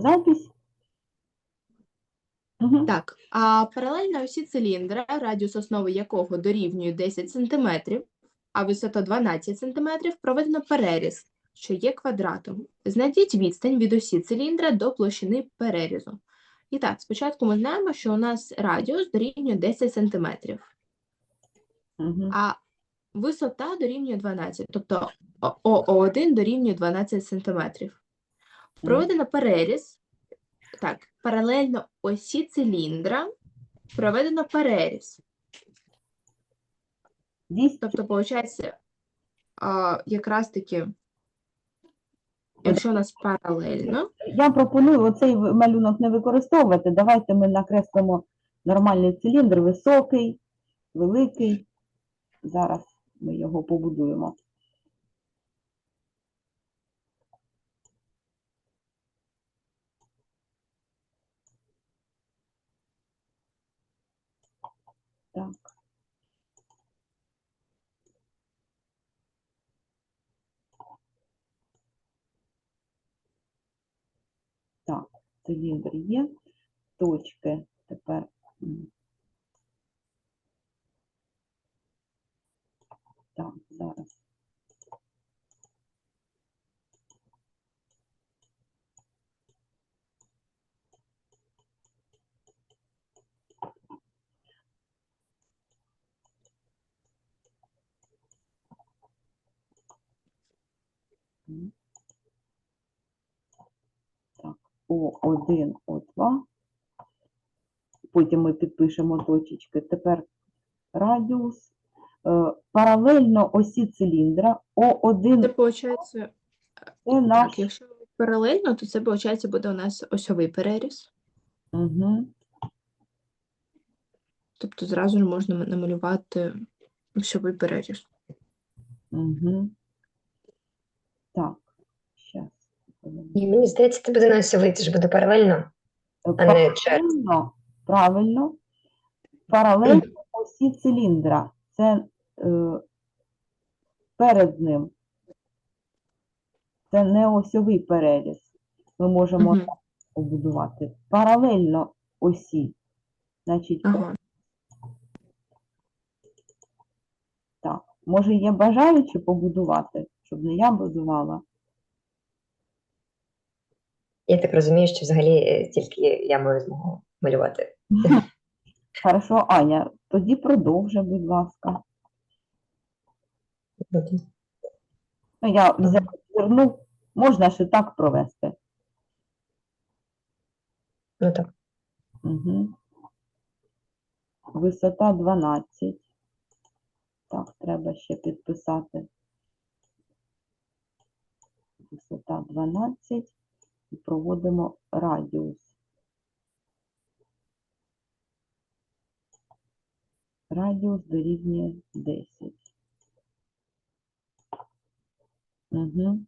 запись. Мгм. Так, а паралельно осі циліндра, радіус основи якого дорівнює 10 см, а висота 12 см, проведено переріз, що є квадратом. Знайдіть відстань від осі циліндра до площини перерізу. І так, спочатку ми знаємо, що у нас радіус дорівнює 10 см, Мгм. а висота дорівнює 12, тобто ОО1 дорівнює 12 см. Проведено переріз. Так, паралельно осі циліндра проведено переріз. Тобто, виходить, якраз таки, якщо у нас паралельно, Я пропоную оцей малюнок не використовувати. Давайте ми накреслимо нормальний циліндр, високий, великий. Зараз ми його побудуємо. Циліндр є. Точки тепер. Так, зараз. М. О1, О2. Потім ми підпишемо точечки. Тепер радіус. Е, Паралельно осі циліндра О1 це виходить, це наш. так, якщо паралельно, то це, виходить, буде у нас осьовий переріз. Угу. Тобто зразу ж можна намалювати осьовий переріз. Угу. Так. Ні, мені здається, це буде на осьовий, це ж буде паралельно. А не через. Паралельно, правильно. Паралельно осі циліндра. Це е, перед ним. Це не осьовий переріз. Ми можемо Мгм. так побудувати. Паралельно осі. Значить, Ага. так. Може, є бажаючі побудувати, щоб не я будувала. Я так розумію, що взагалі е, тільки я маю змогу малювати. Хорошо, Аня, тоді продовжуй, будь ласка. Ну, я взяла, звернув, можна і так провести. Ну так. Угу. Висота 12. Так, треба ще підписати. Висота 12. І проводимо радіус. Радіус дорівнює 10. Угу.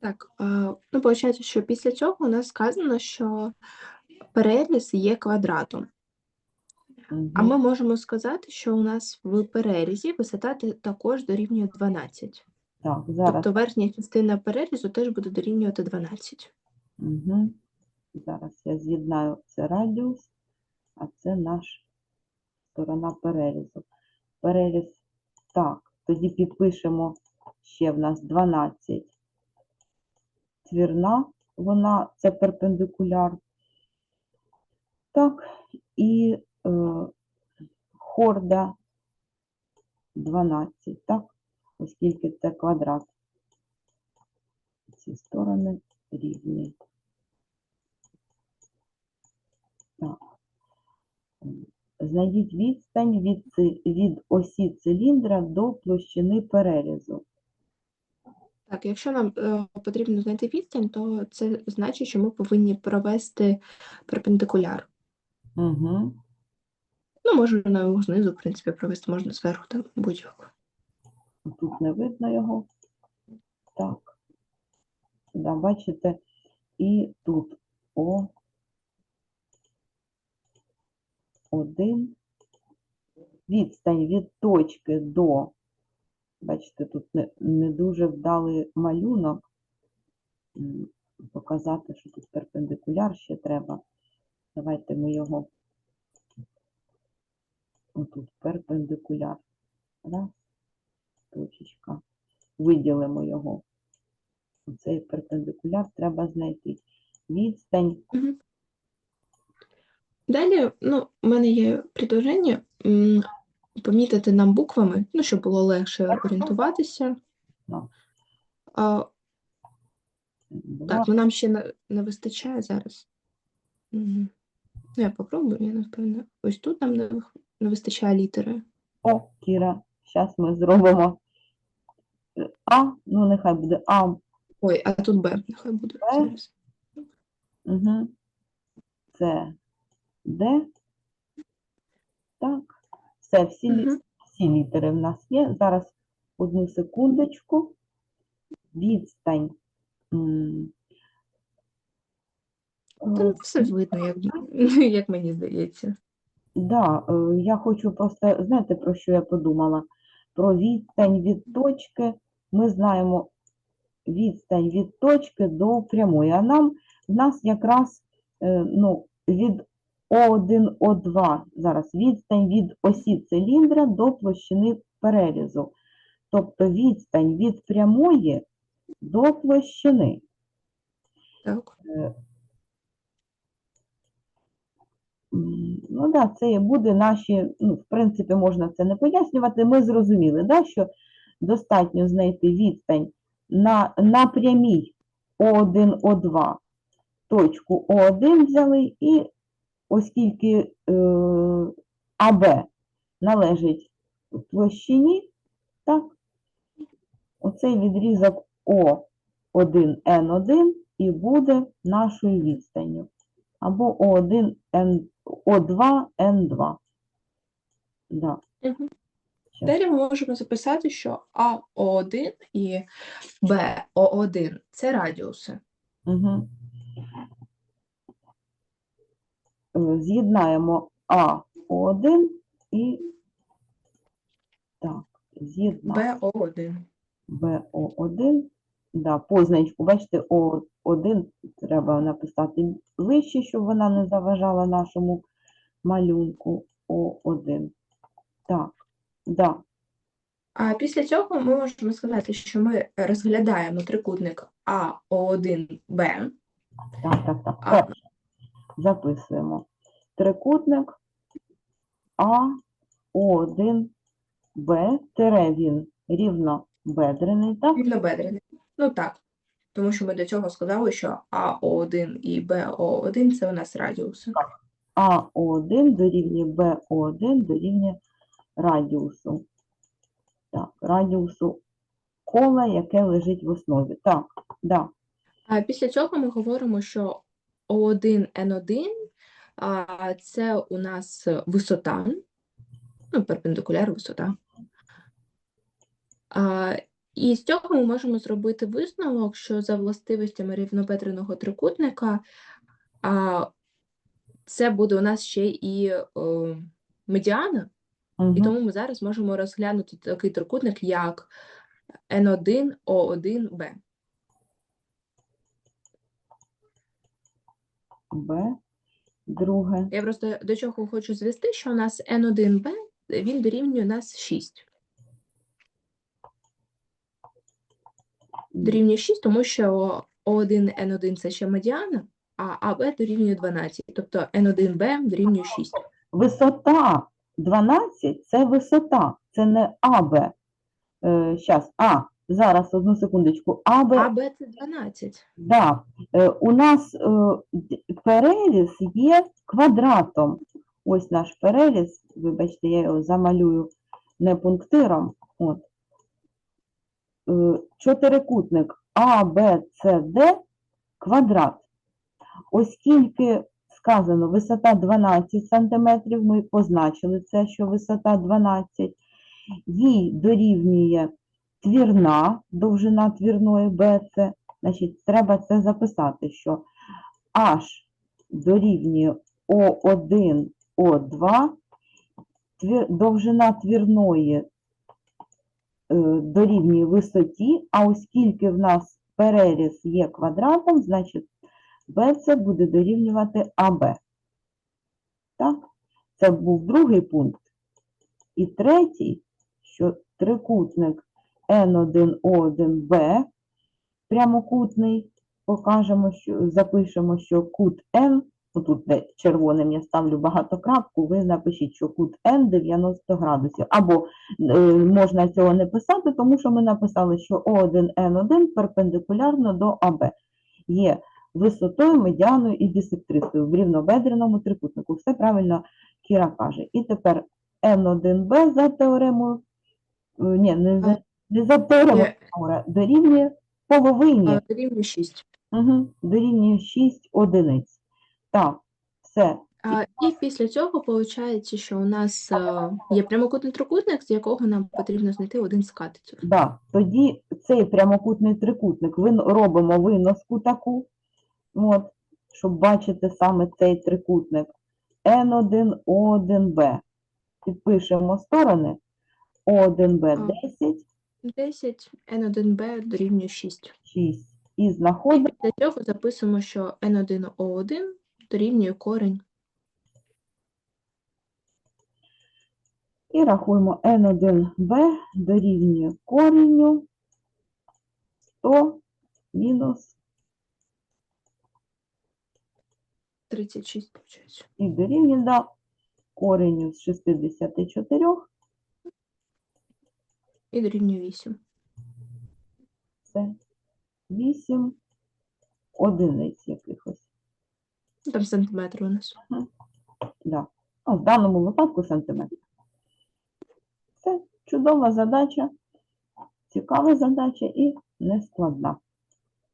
Так, ну, виходить, що після цього у нас сказано, що переріз є квадратом. А ми можемо сказати, що у нас в перерізі висота також дорівнює 12. Так, зараз. Тобто верхня частина перерізу теж буде дорівнювати 12. Угу. Зараз я з'єднаю це радіус, а це наш сторона перерізу. Переріз. Так, тоді підпишемо ще в нас 12. Твірна, вона це перпендикуляр. Так, і е, хорда 12, так, оскільки це квадрат. Ці сторони рівні. Так. Знайдіть відстань від, від осі циліндра до площини перерізу. Так, якщо нам е, потрібно знайти відстань, то це значить, що ми повинні провести перпендикуляр. Угу. Ну, можна його знизу, в принципі, провести, можна зверху, там будь-як. Тут не видно його. Так. Да, бачите, і тут О. Один. Відстань від точки до. Бачите, тут не, не дуже вдалий малюнок. Показати, що тут перпендикуляр ще треба. Давайте ми його отут перпендикуляр. Раз, точечка. Виділимо його. Цей перпендикуляр треба знайти. Відстань. Далі, ну, у мене є предложення помітити нам буквами, ну, щоб було легше орієнтуватися. Ну. А, так, ну нам ще не, не вистачає зараз. Ну, я попробую, я не впевнена. Ось тут нам не, не вистачає літери. О, Кіра, зараз ми зробимо А, ну нехай буде А. Ой, а тут Б, нехай буде Б. Угу. Це Д. Так. Все, всі, лі- всі літери в нас є. Зараз одну секундочку. Відстань. м, Та е, все видно, як, як мені здається. Да, е, я хочу просто, знаєте, про що я подумала? Про відстань від точки. Ми знаємо відстань від точки до прямої. А нам в нас якраз е, ну, від О1, О2 зараз відстань від осі циліндра до площини перерізу. Тобто відстань від прямої до площини. Так. Ну да, це буде наші, ну, в принципі, можна це не пояснювати. Ми зрозуміли, да, що достатньо знайти відстань на на прямій О1, О2 точку О1 взяли, і оскільки е, АБ належить площині, так, оцей відрізок О1Н1 і буде нашою відстанню. Або О1Н2. О2Н2. Да. Угу. Далі ми можемо записати, що АО1 і БО1 це радіуси. Угу. З'єднаємо АО1 і так, з'єднаємо БО1. БО1. Да, позначку, бачите, О о1 треба написати вище, щоб вона не заважала нашому малюнку О1. Так, да. А після цього ми можемо сказати, що ми розглядаємо трикутник АО1Б. Так, так, так. А. Записуємо. Трикутник А, О1, Б, тире він рівнобедрений, так? Рівнобедрений. Ну так. Тому що ми до цього сказали, що АО1 і БО1 це у нас радіуси. АО1 дорівнює БО1 дорівнює радіусу. Так, радіусу кола, яке лежить в основі. Так, да. А після цього ми говоримо, що О1Н1 це у нас висота, ну, перпендикуляр висота. А, і з цього ми можемо зробити висновок, що за властивостями рівнобедреного трикутника а, це буде у нас ще і е, медіана, і тому ми зараз можемо розглянути такий трикутник, як N1, O1, B. Б. Друге. Я просто до чого хочу звести, що у нас N1B, він дорівнює у нас 6. Дорівнює 6, тому що O1, N1 це ще медіана, а AB дорівнює 12. Тобто N1B дорівнює 6. Висота 12 це висота, це не АБ. Е, щас, А, зараз одну секундочку. АБ, AB це 12. да, е, у нас е, д- переріз є квадратом. Ось наш переріз, вибачте, я його замалюю не пунктиром. От. Е, чотирикутник А, Б, С, Д квадрат. Оскільки сказано висота 12 см, ми позначили це, що висота 12, їй дорівнює твірна, довжина твірної BC, значить, треба це записати, що H дорівнює O1, O2, твір, довжина твірної дорівнює висоті, а оскільки в нас переріз є квадратом, значить BC буде дорівнювати АБ. Так? Це був другий пункт. І третій, що трикутник N1O1B прямокутний, покажемо, що запишемо, що кут N, отут де червоним я ставлю багатокрапку, ви напишіть, що кут N 90 градусів. Або е, можна цього не писати, тому що ми написали, що O1N1 перпендикулярно до АБ. Є висотою, медіаною і бісектрисою в рівнобедреному трикутнику. Все правильно Кіра каже. І тепер N1B за теоремою, е, ні, не за, не за теоремою, Є. Дорівнює половині. Дорівнює 6. Угу. Дорівнює 6 одиниць. Так, все. А, і після цього виходить, що у нас е, є прямокутний трикутник, з якого нам потрібно знайти один з катетів. Да. Тоді цей прямокутний трикутник вин- робимо виноску таку, от, щоб бачити саме цей трикутник. N1, O1B. Підпишемо сторони. O1B 10, 10, N1B дорівнює 6. 6. І знаходимо після цього записуємо, що N1O1 дорівнює корень. і рахуємо N1B дорівнює кореню 100 мінус 36, виходить. і дорівнює до кореню з 64 І дорівнює 8. це 8 одиниць якихось. Ну, Там сантиметр у нас. Да. Ну, в даному випадку сантиметр. Це чудова задача, цікава задача і нескладна.